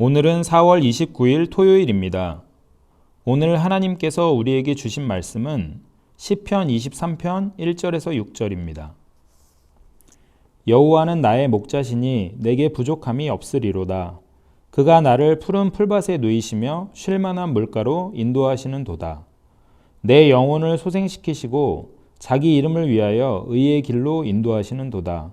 오늘은 4월 29일 토요일입니다. 오늘 하나님께서 우리에게 주신 말씀은 시편 23편 1절에서 6절입니다. 여호와는 나의 목자시니 내게 부족함이 없으리로다. 그가 나를 푸른 풀밭에 누이시며 쉴 만한 물가로 인도하시는 도다. 내 영혼을 소생시키시고 자기 이름을 위하여 의의 길로 인도하시는 도다.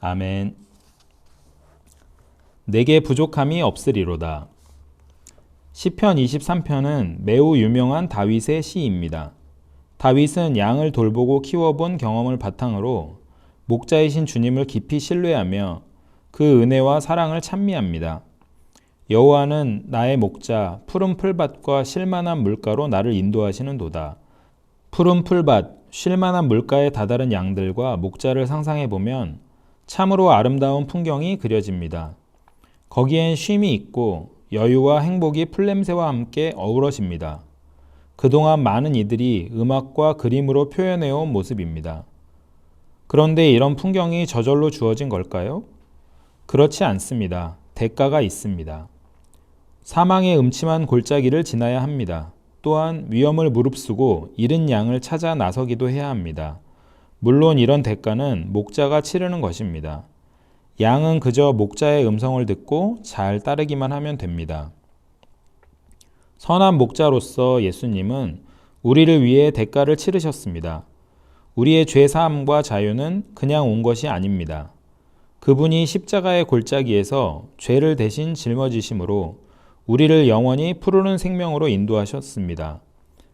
아멘. 내게 부족함이 없으리로다. 시편 23편은 매우 유명한 다윗의 시입니다. 다윗은 양을 돌보고 키워본 경험을 바탕으로 목자이신 주님을 깊이 신뢰하며 그 은혜와 사랑을 찬미합니다. 여호와는 나의 목자 푸른 풀밭과 쉴만한 물가로 나를 인도하시는 도다. 푸른 풀밭, 쉴만한 물가에 다다른 양들과 목자를 상상해 보면 참으로 아름다운 풍경이 그려집니다. 거기엔 쉼이 있고 여유와 행복이 풀냄새와 함께 어우러집니다. 그동안 많은 이들이 음악과 그림으로 표현해온 모습입니다. 그런데 이런 풍경이 저절로 주어진 걸까요? 그렇지 않습니다. 대가가 있습니다. 사망의 음침한 골짜기를 지나야 합니다. 또한 위험을 무릅쓰고 잃은 양을 찾아 나서기도 해야 합니다. 물론 이런 대가는 목자가 치르는 것입니다. 양은 그저 목자의 음성을 듣고 잘 따르기만 하면 됩니다. 선한 목자로서 예수님은 우리를 위해 대가를 치르셨습니다. 우리의 죄 사함과 자유는 그냥 온 것이 아닙니다. 그분이 십자가의 골짜기에서 죄를 대신 짊어지심으로 우리를 영원히 푸르는 생명으로 인도하셨습니다.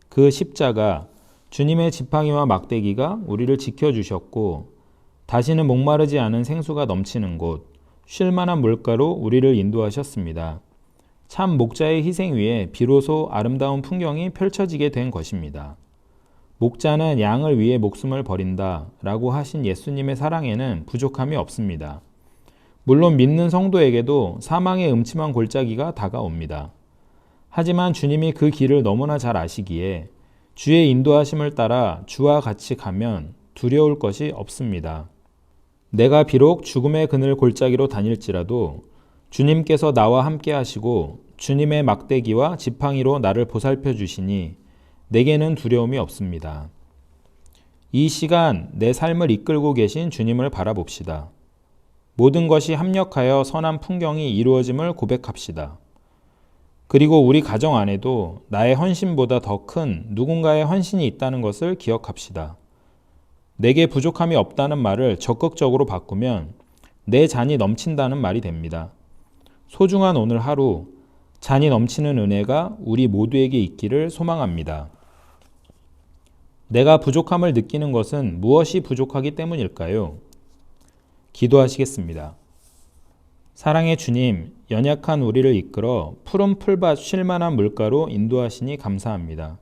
그 십자가 주님의 지팡이와 막대기가 우리를 지켜주셨고 다시는 목마르지 않은 생수가 넘치는 곳, 쉴만한 물가로 우리를 인도하셨습니다. 참 목자의 희생 위에 비로소 아름다운 풍경이 펼쳐지게 된 것입니다. 목자는 양을 위해 목숨을 버린다 라고 하신 예수님의 사랑에는 부족함이 없습니다. 물론 믿는 성도에게도 사망의 음침한 골짜기가 다가옵니다. 하지만 주님이 그 길을 너무나 잘 아시기에 주의 인도하심을 따라 주와 같이 가면 두려울 것이 없습니다. 내가 비록 죽음의 그늘 골짜기로 다닐지라도 주님께서 나와 함께 하시고 주님의 막대기와 지팡이로 나를 보살펴 주시니 내게는 두려움이 없습니다. 이 시간 내 삶을 이끌고 계신 주님을 바라봅시다. 모든 것이 합력하여 선한 풍경이 이루어짐을 고백합시다. 그리고 우리 가정 안에도 나의 헌신보다 더 큰 누군가의 헌신이 있다는 것을 기억합시다. 내게 부족함이 없다는 말을 적극적으로 바꾸면 내 잔이 넘친다는 말이 됩니다. 소중한 오늘 하루, 잔이 넘치는 은혜가 우리 모두에게 있기를 소망합니다. 내가 부족함을 느끼는 것은 무엇이 부족하기 때문일까요? 기도하시겠습니다. 사랑의 주님, 연약한 우리를 이끌어 푸른 풀밭 쉴만한 물가로 인도하시니 감사합니다.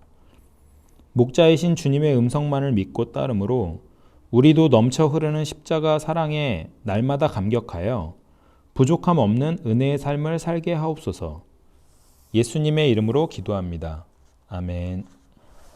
목자이신 주님의 음성만을 믿고 따름으로 우리도 넘쳐 흐르는 십자가 사랑에 날마다 감격하여 부족함 없는 은혜의 삶을 살게 하옵소서. 예수님의 이름으로 기도합니다. 아멘.